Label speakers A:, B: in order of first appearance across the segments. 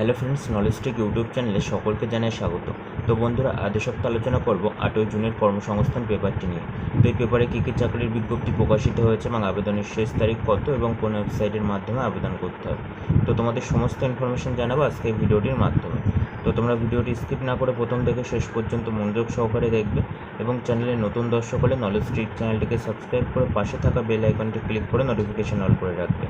A: Hello friends নলেজটিক YouTube চ্যানেলে সকলকে জানাই স্বাগত। তো বন্ধুরা, আজ সপ্তাহে আলোচনা করব আটই জুনের কর্মসংস্থান পেপারটি নিয়ে। তো এই পেপারে কী কী চাকরির বিজ্ঞপ্তি প্রকাশিত হয়েছে এবং আবেদনের শেষ তারিখ কত এবং কোন ওয়েবসাইটের মাধ্যমে আবেদন করতে হবে? তো তোমাদের সমস্ত ইনফরমেশন জানাব আজকে ভিডিওটির মাধ্যমে। তো তোমরা ভিডিওটি স্কিপ না করে প্রথম থেকে শেষ পর্যন্ত মনোযোগ সহকারে দেখবে। এবং চ্যানেলে নতুন দর্শক হলে নলেজ স্ট্রিট চ্যানেলটিকে সাবস্ক্রাইব করে পাশে থাকা বেল আইকনটি ক্লিক করে নোটিফিকেশন অল করে রাখবে,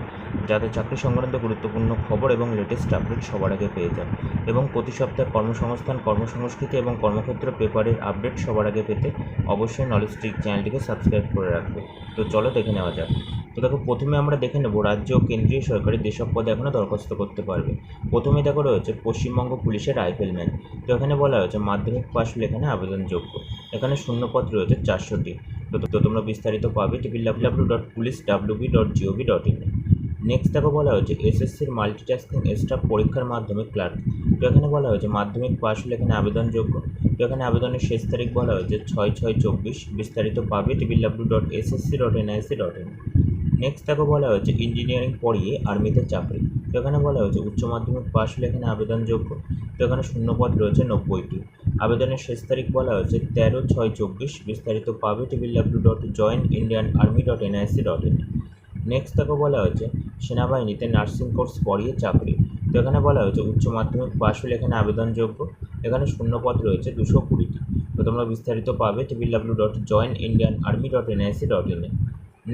A: যাতে চাকরি সংক্রান্ত গুরুত্বপূর্ণ খবর এবং লেটেস্ট আপডেট সবার আগে পেয়ে যান। এবং প্রতি সপ্তাহে কর্মসংস্থান, কর্মসংস্কৃতি এবং কর্মক্ষেত্র পেপারের আপডেট সবার আগে পেতে অবশ্যই নলেজ স্ট্রিট চ্যানেলটিকে সাবস্ক্রাইব করে রাখবে। তো চলো দেখে নেওয়া যাক। তো দেখো, প্রথমে আমরা দেখে নেব রাজ্য ও কেন্দ্রীয় সরকারি যেসব পদে এখনও দরখাস্ত করতে পারবে। প্রথমে দেখো রয়েছে পশ্চিমবঙ্গ পুলিশের রাইফেলম্যান তো এখানে বলা হয়েছে মাধ্যমিক পাশ হলে এখানে আবেদনযোগ্য। এখানে শূন্যপদ রয়েছে চারশোটি। তো তোমরা বিস্তারিত পাবে TV W dot police WB dot GOV dot in next দেখো বলা হয়েছে এসএসসির মাল্টিটাস্কিং স্টাফ পরীক্ষার মাধ্যমে ক্লার্ক তো এখানে বলা হয়েছে মাধ্যমিক পাশ হলে এখানে আবেদনযোগ্য। তো এখানে আবেদনের শেষ তারিখ বলা হয়েছে ছয় ছয় চব্বিশ। বিস্তারিত পাবে TV W dot SSC dot NIC dot in next দেখো বলা হয়েছে ইঞ্জিনিয়ারিং পড়িয়ে আর্মিতে চাকরি। তো এখানে বলা হয়েছে উচ্চ মাধ্যমিক পাশ হলে এখানে আবেদনযোগ্য। তো এখানে শূন্যপদ রয়েছে নব্বইটি। আবেদনের শেষ তারিখ বলা হয়েছে তেরো ছয় চব্বিশ। বিস্তারিত পাবে TV W dot join Indian army dot NIC dot in next দেখো বলা হয়েছে সেনাবাহিনীতে নার্সিং কোর্স পড়িয়ে চাকরি। তো এখানে বলা হয়েছে উচ্চ মাধ্যমিক পাশ হলে এখানে আবেদনযোগ্য। এখানে শূন্যপদ রয়েছে দুশো কুড়িটি। তো তোমরা বিস্তারিত পাবে TV W dot join Indian army dot NIC dot ইনে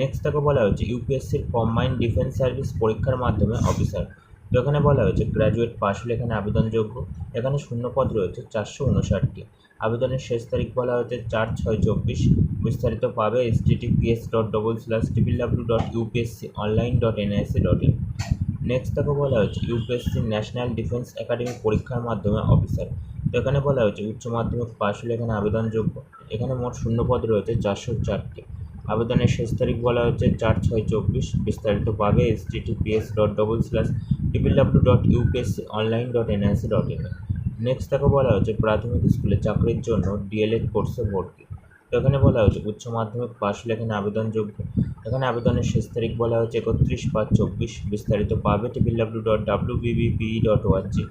A: নেক্সট দেখো বলা হয়েছে ইউপিএসসির কম্বাইন্ড ডিফেন্স সার্ভিস পরীক্ষার মাধ্যমে অফিসার তো এখানে বলা হয়েছে গ্র্যাজুয়েট পাশ হলে এখানে আবেদনযোগ্য। এখানে শূন্যপদ রয়েছে চারশো উনষাটটি। আবেদনের শেষ তারিখ বলা হয়েছে চার ছয় চব্বিশ। বিস্তারিত পাবে S TTPS dot double slash triple W dot UPSC online dot NIC dot in next তাকে বলা হয়েছে ইউপিএসসি ন্যাশনাল ডিফেন্স একাডেমি পরীক্ষার মাধ্যমে অফিসার তো এখানে বলা হয়েছে উচ্চ মাধ্যমিক পাশ হলে এখানে আবেদনযোগ্য। এখানে মোট শূন্যপদ রয়েছে চারশো চারটি। আবেদনের শেষ তারিখ বলা হচ্ছে চার ছয় চব্বিশ। বিস্তারিত পাবে S TTPS dot double slash triple W dot UPSC online dot NIC dot in next তাকে বলা হচ্ছে প্রাথমিক স্কুলে চাকরির জন্য ডিএলএড কোর্সে ভর্তি। এখানে বলা হয়েছে উচ্চ মাধ্যমিক পাশ হলে আবেদনযোগ্য। এখানে আবেদনের শেষ তারিখ বলা হচ্ছে একত্রিশ পাঁচ চব্বিশ। বিস্তারিত পাবে triple W dot W BBPE dot ORG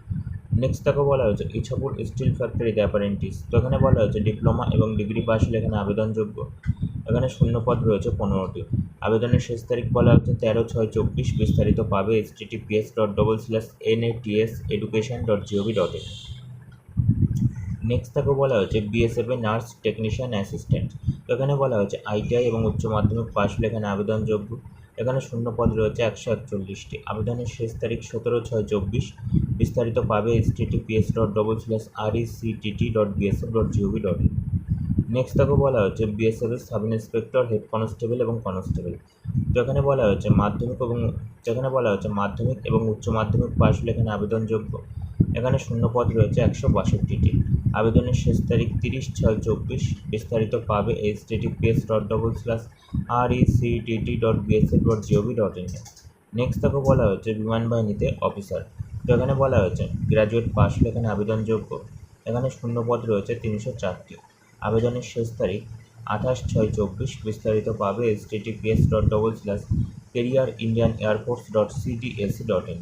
A: next তাকে বলা হয়েছে ইছাপুর স্টিল ফ্যাক্টরিতে অ্যাপারেন্টিস তো এখানে বলা হয়েছে ডিপ্লোমা এবং ডিগ্রি পাশ হলে আবেদনযোগ্য। এখানে শূন্যপদ রয়েছে পনেরোটি। আবেদনের শেষ তারিখ বলা হচ্ছে তেরো ছয় চব্বিশ, বিস্তারিত পাবে S TTPS dot double slash N A TS education dot GOV dot in next তাকে বলা হয়েছে বিএসএফ এ নার্স টেকনিশিয়ান অ্যাসিস্ট্যান্ট এখানে বলা হয়েছে আইটিআই এবং উচ্চ মাধ্যমিক পাশ হলে এখানে আবেদনযোগ্য। এখানে শূন্য পদ রয়েছে একশো একচল্লিশটি আবেদনের শেষ তারিখ সতেরো ছয় চব্বিশ। বিস্তারিত পাবে S TTPS dot double slash R E C TT dot BSF dot GOV dot in next তাকে বলা হচ্ছে বিএসএফের সাব ইন্সপেক্টর হেড কনস্টেবল এবং কনস্টেবল তো এখানে বলা হচ্ছে মাধ্যমিক এবং যেখানে বলা হচ্ছে মাধ্যমিক এবং উচ্চ মাধ্যমিক পাশ হলে এখানে আবেদনযোগ্য। এখানে শূন্যপদ রয়েছে একশো বাষট্টিটি। আবেদনের শেষ তারিখ তিরিশ ছয় চব্বিশ। বিস্তারিত পাবে H TTPS dot double slash R E C TT dot BSF dot GOV dot in next তাকে বলা হচ্ছে বিমান বাহিনীতে অফিসার। তো এখানে বলা হয়েছে গ্র্যাজুয়েট পাশ হলে এখানে আবেদনযোগ্য। এখানে শূন্যপদ রয়েছে তিনশো চারটি। আবেদনের শেষ তারিখ আঠাশ ছয় চব্বিশ বিস্তারিত পাবে S TTPS dot double slash career Indian air force dot CDAC dot in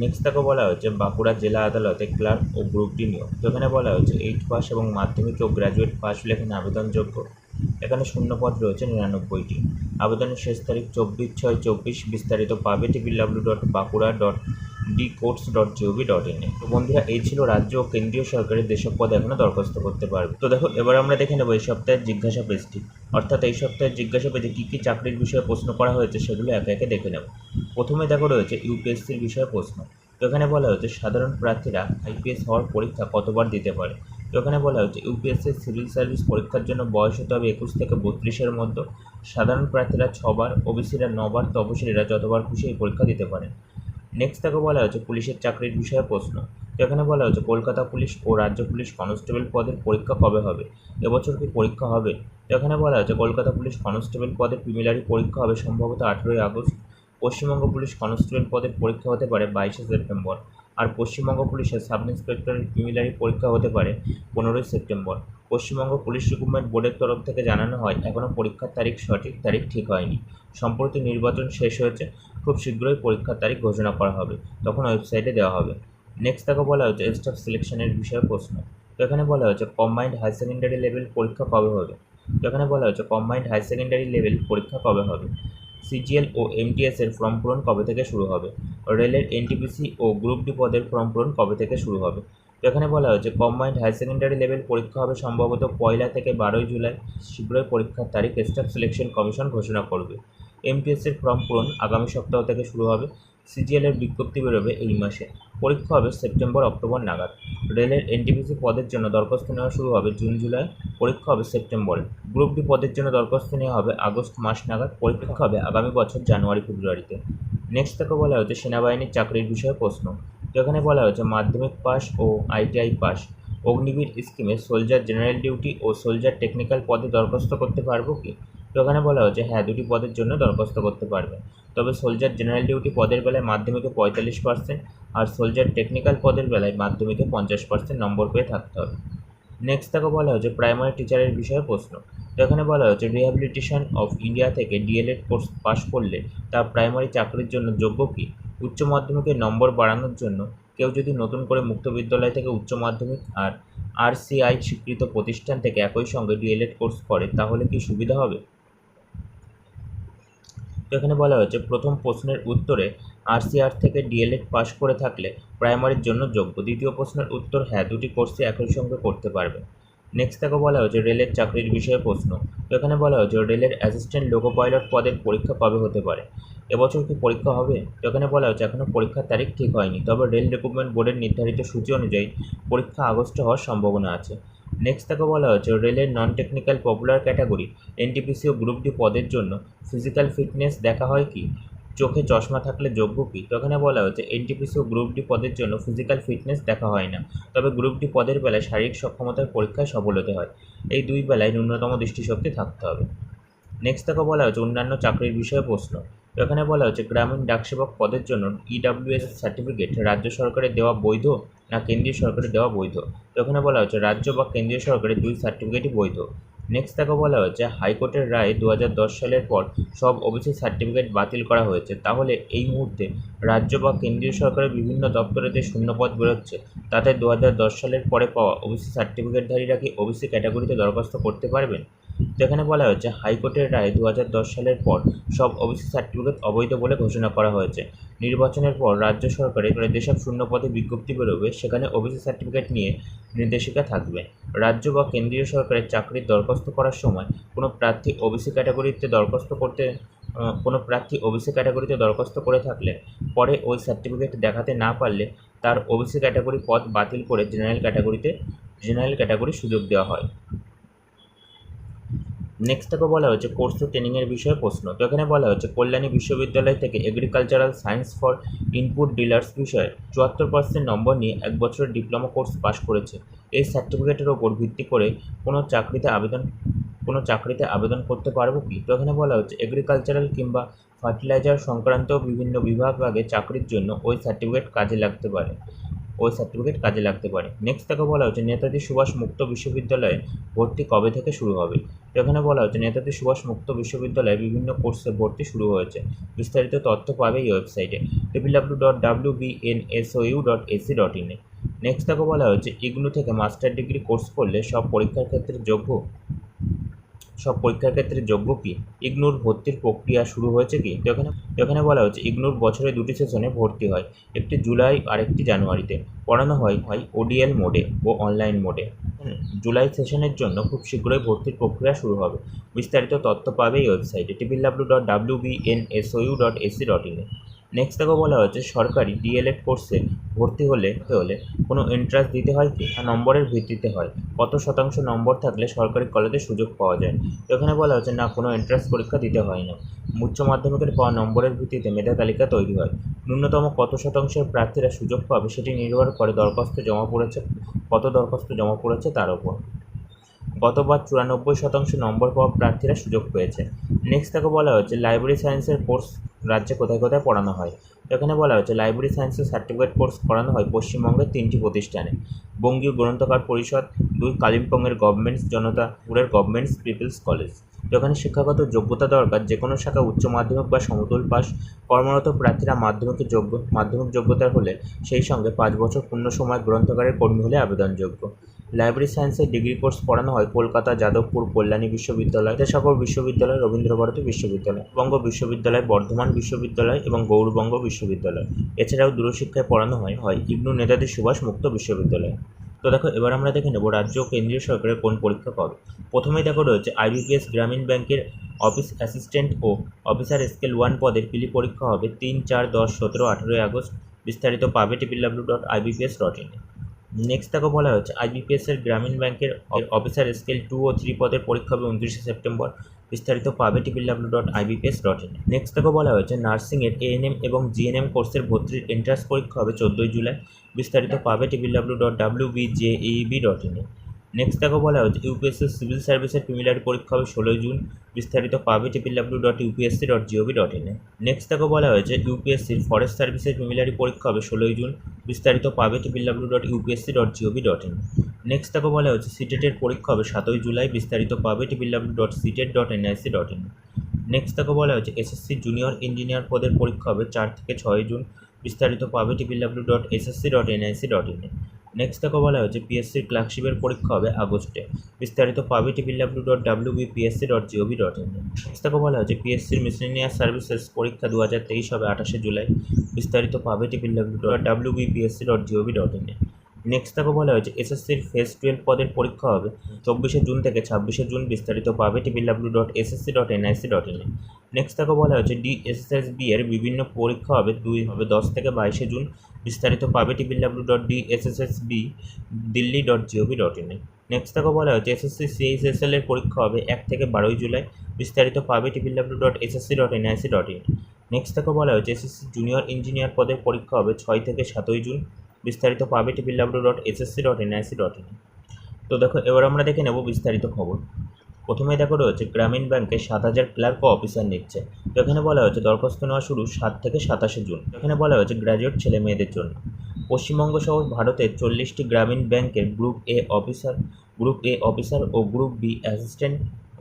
A: next তাকে বলা হয়েছে বাঁকুড়া জেলা আদালতে ক্লার্ক ও গ্রুপ ডি নিয়োগ। তো এখানে বলা হয়েছে এইট পাস এবং মাধ্যমিক ও গ্র্যাজুয়েট পাস হলে আবেদনযোগ্য। এখানে শূন্যপদ রয়েছে নিরানব্বইটি। আবেদনের শেষ তারিখ চব্বিশ ছয় চব্বিশ বিস্তারিত পাবে TV W dot Bankura dot D course dot dot in তো বন্ধুরা, এই ছিল রাজ্য ও কেন্দ্রীয় সরকারের যেসব পদ এখনও দরখাস্ত করতে পারবে। তো দেখো, এবার আমরা দেখে নেব এই সপ্তাহের জিজ্ঞাসা পেজটি। অর্থাৎ এই সপ্তাহের জিজ্ঞাসা পেজে কী কী চাকরির বিষয়ে প্রশ্ন করা হয়েছে সেগুলো একে একে দেখে নেব। প্রথমে দেখো রয়েছে ইউপিএসসির বিষয়ে প্রশ্ন। তো এখানে বলা হয়েছে, সাধারণ প্রার্থীরা আইপিএস হওয়ার পরীক্ষা কতবার দিতে পারে? তো এখানে বলা হচ্ছে ইউপিএসসির সিভিল সার্ভিস পরীক্ষার জন্য বয়স হতে হবে একুশ থেকে বত্রিশের মধ্যে। সাধারণ প্রার্থীরা ছবার, ওবিসিরা নবার, তপশিলীরা যতবার খুশি এই পরীক্ষা দিতে পারেন। নেক্সট তাকে বলা হয়েছে পুলিশের চাকরির বিষয়ে প্রশ্ন। তো এখানে বলা হয়েছে, কলকাতা পুলিশ ও রাজ্য পুলিশ কনস্টেবল পদের পরীক্ষা কবে হবে? এবছর কি পরীক্ষা হবে? তো এখানে বলা হচ্ছে কলকাতা পুলিশ কনস্টেবল পদের প্রিমিলারি পরীক্ষা হবে সম্ভবত আঠেরোই আগস্ট। পশ্চিমবঙ্গ পুলিশ কনস্টেবল পদের পরীক্ষা হতে পারে বাইশে সেপ্টেম্বর। আর পশ্চিমবঙ্গ পুলিশের সাব ইন্সপেক্টরের প্রিমিলারি পরীক্ষা হতে পারে পনেরোই সেপ্টেম্বর। পশ্চিমবঙ্গ পুলিশ রিক্রুটমেন্ট বোর্ডের তরফ থেকে জানানো হয় এখনও পরীক্ষার তারিখ সঠিক, তারিখ ঠিক হয়নি। সম্প্রতি নির্বাচন শেষ হয়েছে খুব শীঘ্রই পরীক্ষার তারিখ ঘোষণা করা হবে। তখন ওয়েবসাইটে দেওয়া হবে। নেক্সট তাকে বলা হচ্ছে স্টাফ সিলেকশনের বিষয়ে প্রশ্ন। তো এখানে বলা হচ্ছে কম্বাইন্ড হায়ার সেকেন্ডারি লেভেল পরীক্ষা কবে হবে? তো এখানে বলা হচ্ছে কম্বাইন্ড হায়ার সেকেন্ডারি লেভেল পরীক্ষা কবে হবে? সিজিএল ও এমটিএস ফর্ম পূরণ কবে থেকে শুরু হবে? রেলের এনটিপিসি ও গ্রুপ ডি পদের ফর্ম পূরণ কবে থেকে শুরু হবে? তো এখানে বলা হচ্ছে কম্বাইন্ড হায়ার সেকেন্ডারি লেভেল পরীক্ষা হবে সম্ভবত পয়লা থেকে বারোই জুলাই। শীঘ্রই পরীক্ষার তারিখ স্টাফ সিলেকশন কমিশন ঘোষণা করবে। এমটিএস এর ফর্ম পূরণ আগামী সপ্তাহ থেকে শুরু হবে। সিজিএল এর বিজ্ঞপ্তি বেরোবে এই মাসে। পরীক্ষা হবে সেপ্টেম্বর, অক্টোবর নাগাদ। রেলের এনটিপিসি পদের জন্য দরখাস্ত নেওয়া শুরু হবে জুন, জুলাই। পরীক্ষা হবে সেপ্টেম্বরে। গ্রুপ ডি পদের জন্য দরখাস্ত নেওয়া হবে আগস্ট মাস নাগাদ। পরীক্ষা হবে আগামী বছর জানুয়ারি, ফেব্রুয়ারিতে। নেক্সট থেকে বলা হচ্ছে সেনাবাহিনীর চাকরির বিষয়ে প্রশ্ন। এখানে বলা হচ্ছে মাধ্যমিক পাস ও আইটিআই পাস অগ্নিবীর স্কিমে সোলজার জেনারেল ডিউটি ও সোলজার টেকনিক্যাল পদে দরখাস্ত করতে পারব কি? তো এখানে বলা হচ্ছে হ্যাঁ দুটি পদের জন্য দরখাস্ত করতে পারবে। তবে সোলজার জেনারেল ডিউটি পদের বেলায় মাধ্যমিকে পঁয়তাল্লিশ পার্সেন্ট আর সোলজার টেকনিক্যাল পদের বেলায় মাধ্যমিকে পঞ্চাশ পার্সেন্ট নম্বর পেয়ে থাকতে হবে। নেক্সট তাকে বলা হচ্ছে প্রাইমারি টিচারের বিষয়ে প্রশ্ন। তো এখানে বলা হচ্ছে রিহ্যাবিলিটেশন অফ ইন্ডিয়া থেকে ডিএলএড কোর্স পাশ করলে তা প্রাইমারি চাকরির জন্য যোগ্য কি? উচ্চ মাধ্যমিকের নম্বর বাড়ানোর জন্য কেউ যদি নতুন করে মুক্ত বিদ্যালয় থেকে উচ্চ মাধ্যমিক আর আরসিআই স্বীকৃত প্রতিষ্ঠান থেকে একই সঙ্গে ডিএলএড কোর্স করে, তাহলে কি সুবিধা হবে? এখানে বলা হয়েছে, প্রথম প্রশ্নের উত্তরে আরসিআর থেকে ডিএলএড পাশ করে থাকলে প্রাইমারির জন্য যোগ্য। দ্বিতীয় প্রশ্নের উত্তর হ্যাঁ দুটি কোর্সে একই সঙ্গে করতে পারবে। নেক্সট তাকে বলা হয়েছে, রেলের চাকরির বিষয়ে প্রশ্ন। এখানে বলা হয়েছে, রেলের অ্যাসিস্ট্যান্ট লোকো পাইলট পদের পরীক্ষা কবে হতে পারে? এবছর কি পরীক্ষা হবে? এখানে বলা হয়েছে এখনও পরীক্ষার তারিখ ঠিক হয়নি, তবে রেল রিক্রুটমেন্ট বোর্ডের নির্ধারিত সূচি অনুযায়ী পরীক্ষা আগস্টে হওয়ার সম্ভাবনা আছে। নেক্সট তাকে বলা হচ্ছে রেলের non technical popular category NTPC ও গ্রুপ ডি পদের জন্য ফিজিক্যাল ফিটনেস দেখা হয় কি? চোখে চশমা থাকলে যোগ্য কি? তো এখানে বলা হচ্ছে এনটিপিসি ও গ্রুপ ডি পদের জন্য ফিজিক্যাল ফিটনেস দেখা হয় না। তবে গ্রুপ ডি পদের বেলায় শারীরিক সক্ষমতার পরীক্ষায় সফল হতে হয়। এই দুই বেলায় ন্যূনতম দৃষ্টিশক্তি থাকতে হবে। নেক্সট তাকে বলা হচ্ছে অন্যান্য চাকরির বিষয়ে প্রশ্ন। এখানে বলা হচ্ছে গ্রামীণ ডাকসেবক পদের জন্য ইডাব্লিউএস সার্টিফিকেট রাজ্য সরকারের দেওয়া বৈধ না কেন্দ্রীয় সরকারের দেওয়া বৈধ? এখানে বলা হচ্ছে রাজ্য বা কেন্দ্রীয় সরকারের দুই সার্টিফিকেটই বৈধ। নেক্সট তাকে বলা হয়েছে, হাইকোর্টের রায় দু সালের পর সব ওবিসি সার্টিফিকেট বাতিল করা হয়েছে। তাহলে এই মুহূর্তে রাজ্য বা কেন্দ্রীয় সরকারের বিভিন্ন দপ্তরে যে শূন্যপদ বেরোচ্ছে। তাতে দু হাজার দশ সালের পরে পাওয়া ওবিসি সার্টিফিকেটধারীরা কি ওবিসি ক্যাটাগরিতে দরখাস্ত করতে পারবেন? যেখানে বলা হয়েছে, হাইকোর্টের রায় দু সালের পর সব ওবিসি সার্টিফিকেট অবৈধ বলে ঘোষণা করা হয়েছে। নির্বাচনের পর রাজ্য সরকারের যেসব শূন্যপদে বিজ্ঞপ্তি বেরোবে, সেখানে ওবিসি সার্টিফিকেট নিয়ে নির্দেশিকা থাকবে। রাজ্য বা কেন্দ্রীয় সরকারের চাকরির দরখাস্ত করার সময় কোনো প্রার্থী ওবিসি ক্যাটাগরিতে দরখাস্ত করতে কোনো প্রার্থী ওবিসি ক্যাটাগরিতে দরখাস্ত করে থাকলে পরে ওই সার্টিফিকেট দেখাতে না পারলে তার ওবিসি ক্যাটাগরি পদ বাতিল করে জেনারেল ক্যাটাগরিতে, জেনারেল ক্যাটাগরি সুযোগ দেওয়া হয়। নেক্সট থেকে বলা হচ্ছে কোর্স ট্রেনিংয়ের বিষয়ে প্রশ্ন। তো এখানে বলা হয়েছে, কল্যাণী বিশ্ববিদ্যালয় থেকে agricultural science for input dealers বিষয়ে চুয়াত্তর পার্সেন্ট নম্বর নিয়ে এক বছরের ডিপ্লোমা কোর্স পাশ করেছে। এই সার্টিফিকেটের ওপর ভিত্তি করে কোনো চাকরিতে আবেদন, কোনো চাকরিতে আবেদন করতে পারব কি? তো এখানে বলা হচ্ছে এগ্রিকালচারাল কিংবা ফার্টিলাইজার সংক্রান্ত বিভিন্ন বিভাগ আগে চাকরির জন্য ওই সার্টিফিকেট কাজে লাগতে পারে। ওই সার্টিফিকেট কাজে লাগতে পারে। নেক্সট তাকে বলা হচ্ছে নেতাজি সুভাষ মুক্ত বিশ্ববিদ্যালয়ে ভর্তি কবে থেকে শুরু হবে? এখানে বলা হচ্ছে নেতাজি সুভাষ মুক্ত বিশ্ববিদ্যালয়ে বিভিন্ন কোর্সে ভর্তি শুরু হয়েছে। বিস্তারিত তথ্য পাবে এই ওয়েবসাইটে। W W dot W B N S O U dot AC dot ইনে নেক্সট তাকে বলা হচ্ছে ইগনু থেকে মাস্টার ডিগ্রি কোর্স করলে সব পরীক্ষার ক্ষেত্রে যোগ্য? সব পরীক্ষার ক্ষেত্রে যোগ্য কি? ইগনুর ভর্তির প্রক্রিয়া শুরু হয়েছে কি? এখানে এখানে বলা হয়েছে ইগনুর বছরে দুটি সেশনে ভর্তি হয়, একটি জুলাই আর একটি জানুয়ারিতে। পড়ানো হয় হয় ওডিএল মোডে ও অনলাইন মোডে। জুলাই সেশনের জন্য খুব শীঘ্রই ভর্তির প্রক্রিয়া শুরু হবে। বিস্তারিত তথ্য পাবে এই ওয়েবসাইটে triple W dot W dot AC dot ইনে নেক্সট থেকে বলা হয়েছে, সরকারি ডিএলএড কোর্সে ভর্তি হলে হলে কোনো এন্ট্রান্স দিতে হয় কি? নম্বরের ভিত্তিতে হয়। কত শতাংশ নম্বর থাকলে সরকারি কলেজে সুযোগ পাওয়া যায়? তো এখানে বলা হচ্ছে না, কোনো এন্ট্রান্স পরীক্ষা দিতে হয় না। উচ্চ মাধ্যমিকের পাওয়া নম্বরের ভিত্তিতে মেধা তালিকা তৈরি হয়। ন্যূনতম কত শতাংশের প্রার্থীরা সুযোগ পাবে সেটি নির্ভর করে দরখাস্ত জমা পড়েছে, কত দরখাস্ত জমা পড়েছে তার উপর গতবার চুরানব্বই শতাংশ নম্বর পাওয়া প্রার্থীরা সুযোগ পেয়েছে। নেক্সট তাকে বলা হচ্ছে লাইব্রেরি সায়েন্সের কোর্স রাজ্যে কোথায় কোথায় পড়ানো হয়। এখানে বলা হচ্ছে লাইব্রেরি সায়েন্সের সার্টিফিকেট কোর্স করানো হয় পশ্চিমবঙ্গের তিনটি প্রতিষ্ঠানে। বঙ্গীয় গ্রন্থকার পরিষদ, দুই কালিম্পংয়ের গভর্নমেন্টস জনতাপুরের গভর্নমেন্টস পিপলস কলেজ তো এখানে শিক্ষাগত যোগ্যতা দরকার যে কোনো শাখা উচ্চ মাধ্যমিক বা সমতুল পাস। কর্মরত প্রার্থীরা মাধ্যমিকের যোগ্য, মাধ্যমিক যোগ্যতার হলে সেই সঙ্গে পাঁচ বছর পূর্ণ সময় গ্রন্থাগারের কর্মী হলে আবেদনযোগ্য। লাইব্রেরি সায়েন্সের ডিগ্রি কোর্স পড়ানো হয় কলকাতা, যাদবপুর, কল্যাণী বিশ্ববিদ্যালয় বিদ্যাসাগর বিশ্ববিদ্যালয়, রবীন্দ্রভারতী বিশ্ববিদ্যালয়, বঙ্গ বিশ্ববিদ্যালয়, বর্ধমান বিশ্ববিদ্যালয় এবং গৌরবঙ্গ বিশ্ববিদ্যালয়। এছাড়াও দূরশিক্ষায় পড়ানো হয় হয় ইবনু নেতাজি সুভাষ মুক্ত বিশ্ববিদ্যালয়। তো দেখো, এবার আমরা দেখে নেব রাজ্য ও কেন্দ্রীয় সরকারের কোন পরীক্ষা কবে। প্রথমেই দেখো রয়েছে আইবিপিএস গ্রামীণ ব্যাংকের অফিস অ্যাসিস্ট্যান্ট ও অফিসার স্কেল ওয়ান পদের পিলি পরীক্ষা হবে তিন চার দশ সতেরো আঠেরোই আগস্ট। বিস্তারিত পাবে triple W dot IBPS dot ইনে। নেক্সট তাকে বলা হয়েছে আইবিপিএস এর গ্রামীণ ব্যাংকের অফিসার স্কেল টু ও থ্রি পদের পরীক্ষা হবে উনত্রিশে সেপ্টেম্বর। বিস্তারিত পাবে triple W dot IBPS dot in next তাকে বলা হয়েছে নার্সিংয়ের এএনএম এবং জিএনএম কোর্সের ভর্তির এন্ট্রান্স পরীক্ষা হবে চোদ্দোই জুলাই। বিস্তারিত পাবে triple W dot W B J EB dot ইনে নেক্সট তাকে বলা হয়েছে ইউপিএসসি সিভিল সার্ভিসের প্রিমিলারি পরীক্ষা হবে ষোলোই জুন, বিস্তারিত পাবে triple W dot UPSC dot GOV dot ইনে নেক্সট তাকে বলা হয়েছে ইউপিএসসির ফরেস্ট সার্ভিসের প্রিমিলারি পরীক্ষা হবে ষোলোই জুন, বিস্তারিত পাবে triple W dot UPSC dot GOV dot in next তাকে বলা হয়েছে সিটেটের পরীক্ষা হবে সাতই জুলাই, বিস্তারিত পাবে triple W dot CTET dot NIC dot in next তাকে বলা হয়েছে এসএসসি জুনিয়র ইঞ্জিনিয়ার পদের পরীক্ষা হবে চার থেকে ছয় জুন, বিস্তারিত পাবে triple W dot SSC dot NIC dot ইনে নেক্সট দেখো বলা হয়েছে পিএসসির ক্লার্কশিপের পরীক্ষা হবে আগস্টে। বিস্তারিত পাবে triple W dot W B PSC dot GOV dot in next দেখো বলা হয়েছে পিএসসির মিসলেনিয়াস সার্ভিসেস পরীক্ষা দু হাজার তেইশ হবে আঠাশে জুলাই। বিস্তারিত পাবে triple W dot W BPSC dot GOV dot in next তাকে বলা হয়েছে এসএসসির ফেস টুয়েলভ পদের পরীক্ষা হবে চব্বিশে জুন থেকে ছাব্বিশে জুন বিস্তারিত পাবে triple W dot SSC dot NIC dot in next তাকে বলা হয়েছে ডিএসএসবি এর বিভিন্ন পরীক্ষা হবে দুই হবে দশ থেকে বাইশে জুন বিস্তারিত পাবে triple W dot DSSSB Delhi dot GOV dot in next তাকে বলা হয়েছে এসএসসি সিএইচএসএল এর পরীক্ষা হবে এক থেকে বারোই জুলাই বিস্তারিত পাবে triple W dot SSC dot NIC dot in next তাকে বলা হয়েছে এসএসসি জুনিয়র ইঞ্জিনিয়ার পদের পরীক্ষা হবে ছয় থেকে সাতই জুন বিস্তারিত পাবে triple W dot SSC dot NIC dot in তো দেখো, এবার আমরা দেখে নেব বিস্তারিত খবর। প্রথমে দেখো রয়েছে, গ্রামীণ ব্যাংকে সাত হাজার ক্লার্ক অফিসার নিচ্ছে। তো এখানে বলা হয়েছে, দরখাস্ত নেওয়া শুরু সাত থেকে সাতাশে জুন। এখানে বলা হয়েছে গ্র্যাজুয়েট ছেলে মেয়েদের জন্য। পশ্চিমবঙ্গ সহ ভারতের চল্লিশটি গ্রামীণ ব্যাংকের group A officer group A officer O group B assistant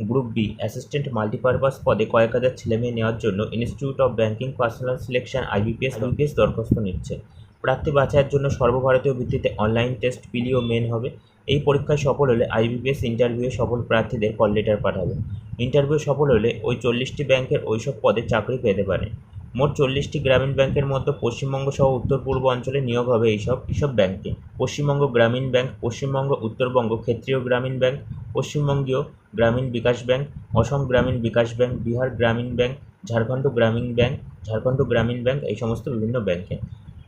A: group B assistant multipurpose পদে কয়েক হাজার ছেলেমেয়ে নেওয়ার জন্য institute of banking personnel selection IBPS IBPS দরখাস্ত নিচ্ছে। প্রার্থী বাছাইয়ের জন্য সর্বভারতীয় ভিত্তিতে অনলাইন টেস্ট পিলিও মেন হবে। এই পরীক্ষায় সফল হলে আইবিপিএস ইন্টারভিউয়ে সফল প্রার্থীদের কল লেটার পাঠাবে। ইন্টারভিউ সফল হলে ওই চল্লিশটি ব্যাংকের ওইসব পদে চাকরি পেতে পারে। মোট চল্লিশটি গ্রামীণ ব্যাংকের মধ্যে পশ্চিমবঙ্গ সহ উত্তর পূর্ব অঞ্চলে নিয়োগ হবে এইসব এইসব ব্যাংকে। পশ্চিমবঙ্গ গ্রামীণ ব্যাংক, পশ্চিমবঙ্গ, উত্তরবঙ্গ ক্ষেত্রীয় গ্রামীণ ব্যাংক, পশ্চিমবঙ্গীয় গ্রামীণ বিকাশ ব্যাংক, অসম গ্রামীণ বিকাশ ব্যাংক, বিহার গ্রামীণ ব্যাংক, ঝাড়খণ্ড গ্রামীণ ব্যাংক, ঝাড়খণ্ড গ্রামীণ ব্যাংক এই সমস্ত বিভিন্ন ব্যাংকে।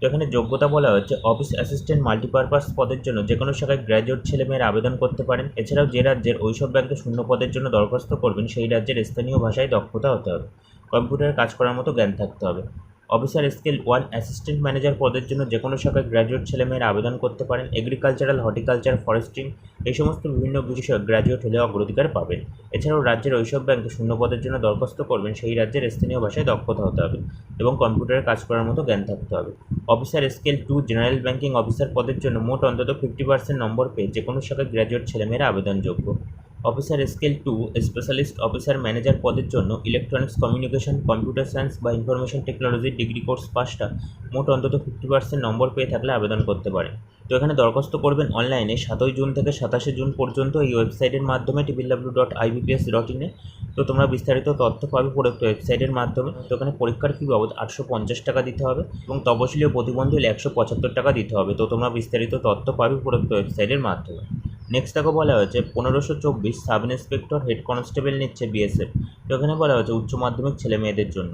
A: এখানে যোগ্যতা বলা হচ্ছে অফিস অ্যাসিস্ট্যান্ট মাল্টিপারপাস পদের জন্য যে কোনো শাখায় গ্র্যাজুয়েট ছেলেমেয়েরা আবেদন করতে পারেন। এছাড়াও যে রাজ্যের ওইসব ব্যাংকে শূন্য পদের জন্য দরখাস্ত করবেন, সেই রাজ্যের স্থানীয় ভাষায় দক্ষতা হতে হবে। কম্পিউটারে কাজ করার মতো জ্ঞান থাকতে হবে। Officer scale one assistant manager পদের জন্য যে কোনো শাখায় গ্র্যাজুয়েট ছেলেমেয়েরা আবেদন করতে পারেন। এগ্রিকালচারাল, হর্টিকালচার, ফরেস্ট্রিং এই সমস্ত বিভিন্ন বিষয়ে গ্র্যাজুয়েট হলে অগ্রাধিকার পাবেন। এছাড়াও রাজ্যের ওইসব ব্যাংকে শূন্য পদের জন্য দরখাস্ত করবেন। সেই রাজ্যের স্থানীয় ভাষায় দক্ষতা হতে হবে এবং কম্পিউটারে কাজ করার মতো জ্ঞান থাকতে হবে। Officer scale two general banking officer পদের জন্য মোট অন্তত ফিফটি পার্সেন্ট নম্বর পেয়ে যে কোনো শাখায় গ্র্যাজুয়েট ছেলেমেয়েরা আবেদনযোগ্য। Officer scale two specialist officer manager পদের জন্য ইলেকট্রনিক্স কমিউনিকেশন কম্পিউটার সায়েন্স বা ইনফরমেশন টেকনোলজি ডিগ্রি কোর্স পাসটা মোট অন্তত ফিফটি পার্সেন্ট নম্বর পেয়ে থাকলে আবেদন করতে পারে। তো এখানে দরখাস্ত করবেন অনলাইনে সাতই জুন থেকে সাতাশে জুন পর্যন্ত এই ওয়েবসাইটের মাধ্যমে টিপিডাব্লিউ ডট আইবিপিএস ডট ইনে তো তোমরা বিস্তারিত তথ্য পাবে প্রদত্ত ওয়েবসাইটের মাধ্যমে। তো এখানে পরীক্ষার ফি বাবদ আটশো পঞ্চাশ টাকা দিতে হবে এবং তপশিলি প্রতিবন্ধী হলে একশো পঁচাত্তর টাকা দিতে হবে। তো তোমরা বিস্তারিত তথ্য পাবে প্রদত্ত ওয়েবসাইটের মাধ্যমে। নেক্সট তাকে বলা হয়েছে, পনেরোশো চব্বিশ সাব ইন্সপেক্টর হেড কনস্টেবল নিচ্ছে বিএসএফ তো এখানে বলা হয়েছে উচ্চ মাধ্যমিক ছেলে মেয়েদের জন্য।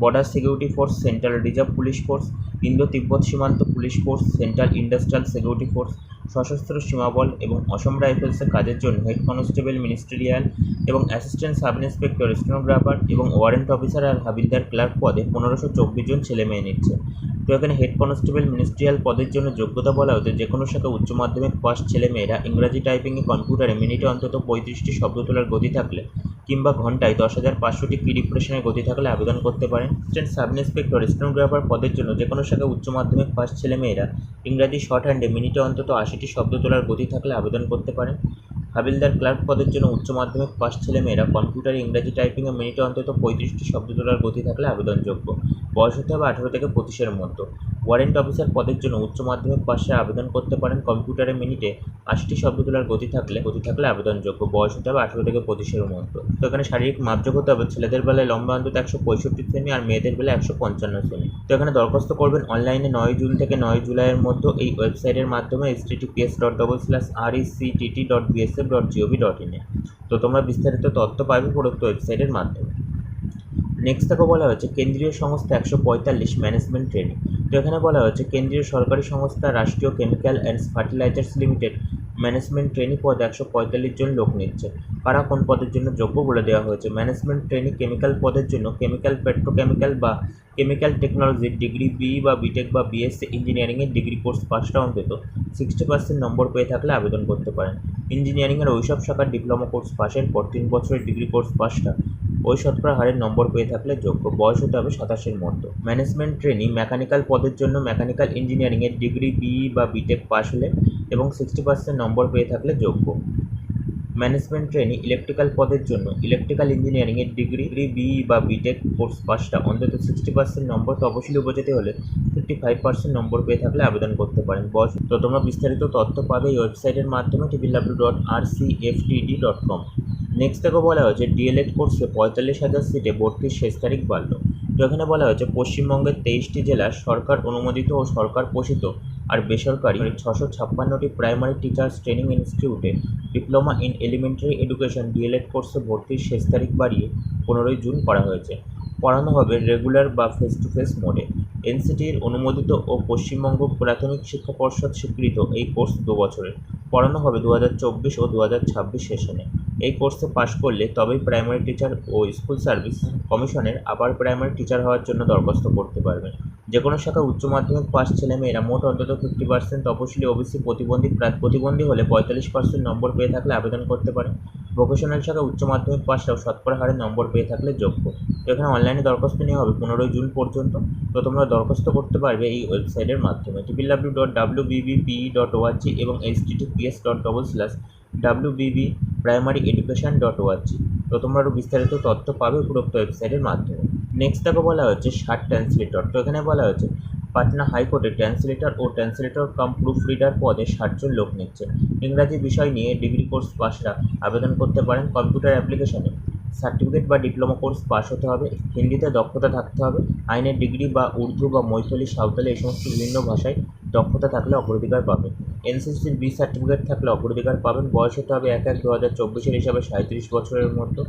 A: Border security force central reserve police force Indo Tibet সীমান্ত police force central industrial security force সশস্ত্র সীমাবল এবং অসম রাইফেলসের কাজের জন্য হেড কনস্টেবল মিনিস্ট্রিয়াল এবং অ্যাসিস্ট্যান্ট সাব ইন্সপেক্টর স্টেনোগ্রাফার এবং ওয়ারেন্ট অফিসার আর হাবিলদার ক্লার্ক পদে পনেরোশো চব্বিশ জন ছেলে মেয়ে নিচ্ছে। তো এখানে হেড কনস্টেবল মিনিস্ট্রিয়াল পদের জন্য যোগ্যতা বলা হতো যে কোনো শাখা উচ্চ মাধ্যমিক পাস ছেলে মেয়েরা ইংরাজি টাইপিংয়ে কম্পিউটারে মিনিটে অন্তত পঁয়ত্রিশটি শব্দ তোলার গতি থাকলে কিংবা ঘন্টায় দশ হাজার পাঁচশোটি কি ডিপ্রেশনের গতি থাকলে আবেদন করতে পারেন। অ্যাসিস্ট্যান্ট সাব ইন্সপেক্টর স্টেনোগ্রাফার পদের জন্য যে কোনো শাখা উচ্চ মাধ্যমিক পাস ছেলে মেয়েরা ইংরাজি শর্ট হ্যান্ডে মিনিটে অন্তত আশিটি শব্দ তোলার গতি থাকলে আবেদন করতে পারেন। হাবিলদার ক্লার্ক পদের জন্য উচ্চ মাধ্যমিক পাস ছেলেমেয়েরা কম্পিউটার ইংরাজি টাইপিংয়ে মিনিটে অন্তত পঁয়ত্রিশটি শব্দ তোলার গতি থাকলে আবেদনযোগ্য। বয়স হতে হবে আঠেরো থেকে পঁচিশের মধ্যে। ওয়ারেন্ট অফিসার পদের জন্য উচ্চ মাধ্যমিক পাশে আবেদন করতে পারেন কম্পিউটারে মিনিটে আশিটি শব্দ তোলার গতি থাকলে গতি থাকলে আবেদনযোগ্য। বয়স হতে হবে আঠেরো থেকে পঁচিশের মধ্যে। তো এখানে শারীরিক মাপযোগ হতে হবে। ছেলেদের বেলায় লম্বা অন্তত একশো পঁয়ষট্টি সেমি আর মেয়েদের বেলায় একশো পঞ্চান্ন সেমি। তো এখানে দরখাস্ত করবেন অনলাইনে নয় জুন থেকে নয় জুলাইয়ের মধ্যে এই ওয়েবসাইটের মাধ্যমে S TTPS dot double slash R E C TT dot BSF dot GOV dot ইনে তো তোমরা বিস্তারিত তথ্য পাবে উপরোক্ত ওয়েবসাইটের মাধ্যমে। নেক্সট থেকে বলা হয়েছে, কেন্দ্রীয় সংস্থা একশো পঁয়তাল্লিশ ম্যানেজমেন্ট ট্রেনিং তো এখানে বলা হয়েছে, কেন্দ্রীয় সরকারি সংস্থা Rashtriya chemical and fertilisers limited management training পদে একশো পঁয়তাল্লিশ জন লোক নিচ্ছে। কারা কোন পদের জন্য যোগ্য বলে দেওয়া হয়েছে? ম্যানেজমেন্ট ট্রেনিং কেমিক্যাল পদের জন্য কেমিক্যাল পেট্রোকেমিক্যাল বা কেমিক্যাল টেকনোলজির ডিগ্রি বি বা বিটেক বা বিএসসি ইঞ্জিনিয়ারিংয়ের ডিগ্রি কোর্স পাঁচটা অন্তত সিক্সটি পার্সেন্ট নম্বর পেয়ে থাকলে আবেদন করতে পারেন। ইঞ্জিনিয়ারিংয়ের ওইসব শাখার ডিপ্লোমা কোর্স পাশের পর তিন বছরের ডিগ্রি কোর্স পাসটা ওই শতকরা হারের নম্বর পেয়ে থাকলে যোগ্য। বয়স হতে হবে সাতাশের মধ্যে। ম্যানেজমেন্ট ট্রেনিং মেকানিক্যাল পদের জন্য মেকানিক্যাল ইঞ্জিনিয়ারিংয়ের ডিগ্রি বি বা বিটেক পাশ হলে এবং সিক্সটি পার্সেন্ট নম্বর পেয়ে থাকলে যোগ্য। ম্যানেজমেন্ট ট্রেনিং ইলেকট্রিক্যাল পদের জন্য ইলেকট্রিক্যাল ইঞ্জিনিয়ারিংয়ের ডিগ্রি বি বা বিটেক কোর্স পাসটা অন্তত সিক্সটি পার্সেন্ট নম্বর তপশিলি উপজাতি হলে ফিফটি ফাইভ পার্সেন্ট নম্বর পেয়ে থাকলে আবেদন করতে পারেন। বয়স তো তোমরা বিস্তারিত তথ্য পাবে এই ওয়েবসাইটের মাধ্যমে TV W dot R C F TD dot com next থেকে বলা হয়েছে ডিএলএড কোর্সে পঁয়তাল্লিশ হাজার সিটে ভর্তির শেষ তারিখ বাড়ল। তো এখানে বলা হয়েছে, পশ্চিমবঙ্গের তেইশটি জেলার সরকার অনুমোদিত ও সরকার পোষিত আর বেসরকারি ছশো ছাপ্পান্নটি প্রাইমারি টিচার্স ট্রেনিং ইনস্টিটিউটে diploma in elementary education DElEd কোর্সে ভর্তির শেষ তারিখ বাড়িয়ে পনেরোই জুন করা হয়েছে। পড়ানো হবে রেগুলার বা ফেস টু ফেস মোডে এনসিটির অনুমোদিত ও পশ্চিমবঙ্গ প্রাথমিক শিক্ষা পর্ষদ স্বীকৃত এই কোর্স দু বছরের। পড়ানো হবে দু হাজার চব্বিশ ও দু হাজার ছাব্বিশ সেশনে। এই কোর্সে পাশ করলে তবেই প্রাইমারি টিচার ও স্কুল সার্ভিস কমিশনের আবার প্রাইমারি টিচার হওয়ার জন্য দরখাস্ত করতে পারবেন। যে কোনো শাখায় উচ্চ মাধ্যমিক পাস ছেলেমেয়েরা মোট অন্তত ফিফটি পার্সেন্ট তপশিলি ওবিসি প্রতিবন্ধী প্রা- প্রতিবন্ধী হলে পঁয়তাল্লিশ পার্সেন্ট নম্বর পেয়ে থাকলে আবেদন করতে পারে ভোকেশনাল শাখায় উচ্চ মাধ্যমিক পাসটাও শতকরা হারে নম্বর পেয়ে থাকলে যোগ্য। এখানে অনলাইনে দরখাস্ত নেওয়া হবে পনেরোই জুন পর্যন্ত। তো তোমরা দরখাস্ত করতে পারবে এই ওয়েবসাইটের মাধ্যমে। TPW dot W BBP dot org এবং H TTPS dot double slash W BB primary education dot org তো তোমরা আরও বিস্তারিত তথ্য পাবে উপরোক্ত ওয়েবসাইটের মাধ্যমে। নেক্সট তাকে বলা হচ্ছে ষাট ট্রান্সলেটর তো এখানে বলা হচ্ছে পাটনা হাইকোর্টে ট্রান্সলেটর ও ট্রান্সলেটর কাম প্রুফ রিডার পদে ষাটজন লোক নিচ্ছে। ইংরাজি বিষয় নিয়ে ডিগ্রি কোর্স পাশরা আবেদন করতে পারেন কম্পিউটার অ্যাপ্লিকেশনে সার্টিফিকেট বা ডিপ্লোমা কোর্স পাস হতে হবে, হিন্দিতে দক্ষতা থাকতে হবে, আইনের ডিগ্রি বা উর্দু বা মৈথলি সাঁওতালি এই সমস্ত বিভিন্ন ভাষায় দক্ষতা থাকলে অগ্রাধিকার পাবেন। এনসিসির বি সার্টিফিকেট থাকলে অগ্রাধিকার পাবেন। বয়স হতে হবে এক এক দু হাজার চব্বিশের হিসাবে সাঁত্রিশ বছরের মধ্যে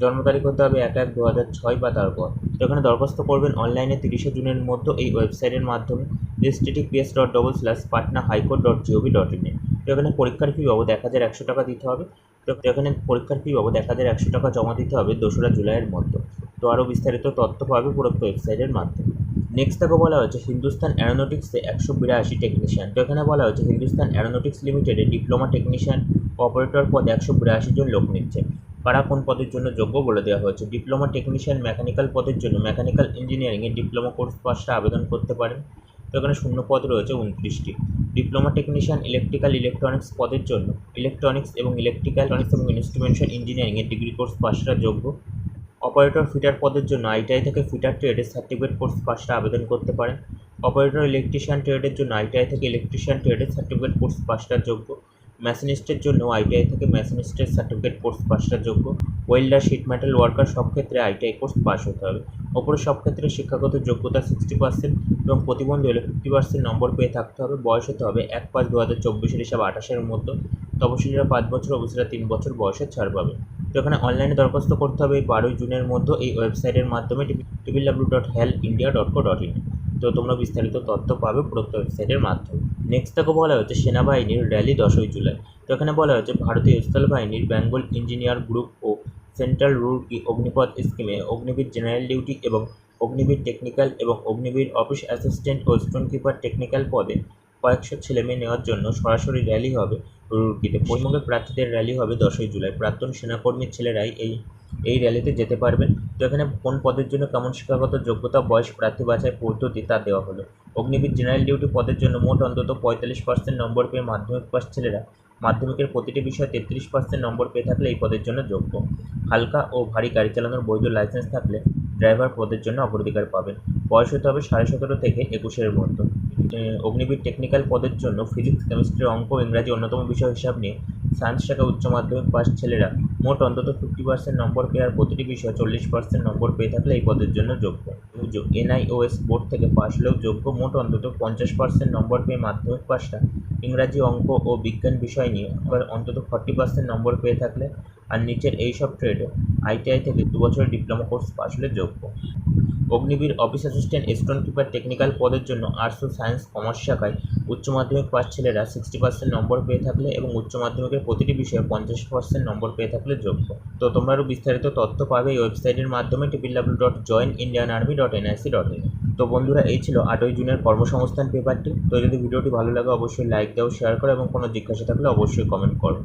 A: জন্ম তারিখ হতে হবে এক এক দু হাজার ছয় বা তারপর। এখানে দরখাস্ত করবেন অনলাইনে তিরিশে জুনের মধ্যে এই ওয়েবসাইটের মাধ্যমে। S TTPS dot double slash Patna high court dot gov dot ইনে তো এখানে পরীক্ষার ফি বাবদ এক হাজার একশো টাকা দিতে হবে। তো এখানে পরীক্ষার ফি বাবদ এক হাজার একশো টাকা জমা দিতে হবে দোসরা জুলাইয়ের মধ্যে তো আরও বিস্তারিত তথ্য পাবে উপরোক্ত ওয়েবসাইটের মাধ্যমে। নেক্সট থেকে বলা হচ্ছে হিন্দুস্তান অ্যারোনটিক্সে একশো বিরাশি টেকনিশিয়ান তো এখানে বলা হচ্ছে হিন্দুস্তান অ্যারোনটিক্স লিমিটেডে ডিপ্লোমা টেকনিশিয়ান অপারেটর পদে একশো বিরাশি জন লোক নিচ্ছে। কারা কোন পদের জন্য যোগ্য বলে দেওয়া হয়েছে? ডিপ্লোমা টেকনিশিয়ান মেকানিক্যাল পদের জন্য মেকানিক্যাল ইঞ্জিনিয়ারিংয়ে ডিপ্লোমা কোর্স পাসটা আবেদন করতে পারেন। তো এখানে শূন্য পদ রয়েছে, উনত্রিশটি। ডিপ্লোমা টেকনিশিয়ান ইলেকট্রিক্যাল ইলেকট্রনিক্স পদের জন্য ইলেকট্রনিক্স এবং ইলেকট্রিক্যাল এবং ইনস্ট্রুমেন্টেশন ইঞ্জিনিয়ারিংয়ের ডিগ্রি কোর্স পাসটা যোগ্য। অপারেটর ফিটার পদের জন্য আইটিআই থেকে ফিটার ট্রেডের সার্টিফিকেট কোর্স পাসটা আবেদন করতে পারেন। অপারেটর ইলেকট্রিশিয়ান ট্রেডের জন্য আইটিআই থেকে ইলেকট্রিশিয়ান ট্রেডের সার্টিফিকেট কোর্স পাসটা যোগ্য। মেশিনিস্টের জন্য আইটিআই থেকে মেশিনিস্টের সার্টিফিকেট কোর্স পাসটা যোগ্য। ওয়েল্ডার শিট মেটাল ওয়ার্কার সব ক্ষেত্রে আইটিআই কোর্স পাস হতে হবে। ওপরে সব ক্ষেত্রে শিক্ষাগত যোগ্যতা সিক্সটি পার্সেন্ট এবং প্রতিবন্ধী হলে ফিফটি পার্সেন্ট নম্বর পেয়ে থাকতে হবে। বয়স হতে হবে এক পাঁচ দু হাজার চব্বিশের হিসাবে আঠাশের মধ্যে তপশিলীরা পাঁচ বছর অফিসিরা তিন বছর বয়সের ছাড় পাবে। তো এখানে অনলাইনে দরখাস্ত করতে হবে এই বারোই জুনের মধ্যে এই ওয়েবসাইটের মাধ্যমে TV W dot hell India dot co dot in তো তোমরা বিস্তারিত তথ্য পাবে প্রদত্ত ওয়েবসাইটের মাধ্যমে। নেক্সট তাকে বলা হচ্ছে সেনাবাহিনীর র্যালি দশই জুলাই। তো এখানে বলা হচ্ছে ভারতীয় স্থল বাহিনীর বেঙ্গল ইঞ্জিনিয়ার গ্রুপ ও সেন্ট্রাল রুরকি অগ্নিপথ স্কিমে অগ্নিবীর জেনারেল ডিউটি এবং অগ্নিবীর টেকনিক্যাল এবং অগ্নিবীর অফিস অ্যাসিস্ট্যান্ট ও স্টোন কিপার টেকনিক্যাল পদে কয়েকশো ছেলেমেয়ে নেওয়ার জন্য সরাসরি র্যালি হবে রুরকিতে। পশ্চিমবঙ্গের প্রার্থীদের র্যালি হবে দশই জুলাই। প্রাক্তন সেনাকর্মীর ছেলেরাই এই এই র্যালিতে যেতে পারবেন। তো এখানে কোন পদের জন্য কেমন শিক্ষাগত যোগ্যতা, বয়স, প্রার্থী বাছাই পদ্ধতি তা দেওয়া হলো। অগ্নিবীর জেনারেল ডিউটি পদের জন্য মোট অন্তত পঁয়তাল্লিশ পার্সেন্ট নম্বর পেয়ে মাধ্যমিক পাস ছেলেরা। মাধ্যমিকের প্রতিটি বিষয়ে তেত্রিশ পার্সেন্ট নম্বর পেয়ে থাকলে এই পদের জন্য যোগ্য। হালকা ও ভারী গাড়ি চালানোর বৈধ লাইসেন্স থাকলে ড্রাইভার পদের জন্য অগ্রাধিকার পাবেন। বয়স হতে হবে সাড়ে সতেরো থেকে একুশের মধ্যে। অগ্নিবীর টেকনিক্যাল পদের জন্য ফিজিক্স কেমিস্ট্রি অঙ্ক ইংরাজি অন্যতম বিষয় হিসাব নিয়ে সায়েন্স শাখা উচ্চ মাধ্যমিক পাস ছেলেরা মোট অন্তত ফিফটি পার্সেন্ট নম্বর পেয়ে আর প্রতিটি বিষয়ে চল্লিশ পার্সেন্ট নম্বর পেয়ে থাকলে এই পদের জন্য যোগ্য। এনআইওএস বোর্ড থেকে পাশ হলেও যোগ্য মোট অন্তত পঞ্চাশ পার্সেন্ট নম্বর পেয়ে মাধ্যমিক পাসটা ইংরাজি অঙ্ক ও বিজ্ঞান বিষয় নিয়ে আবার অন্তত ফর্টি পার্সেন্ট নম্বর পেয়ে থাকলে আর নিচের এইসব ট্রেডে আইটিআই থেকে দু বছরের ডিপ্লোমা কোর্স পাশ হলে যোগ্য। Agniveer office assistant, stone keeper, technical পদের জন্য আর্টস ও সায়েন্স কমার্স শাখায় উচ্চ মাধ্যমিক পাস ছেলেরা সিক্সটি পার্সেন্ট নম্বর পেয়ে থাকলে এবং উচ্চ মাধ্যমিকের প্রতিটি বিষয়ে পঞ্চাশ পার্সেন্ট নম্বর পেয়ে থাকলে যোগ্য। তো তোমরা আরও বিস্তারিত তথ্য পাবে এই ওয়েবসাইটের মাধ্যমে টিপিল W dot join Indian army dot NIC dot in তো বন্ধুরা, এই ছিল আটই জুনের কর্মসংস্থান পেপারটি তো যদি ভিডিওটি ভালো লাগে, অবশ্যই লাইক দাও শেয়ার করো এবং কোনো জিজ্ঞাসা থাকলে অবশ্যই কমেন্ট করো।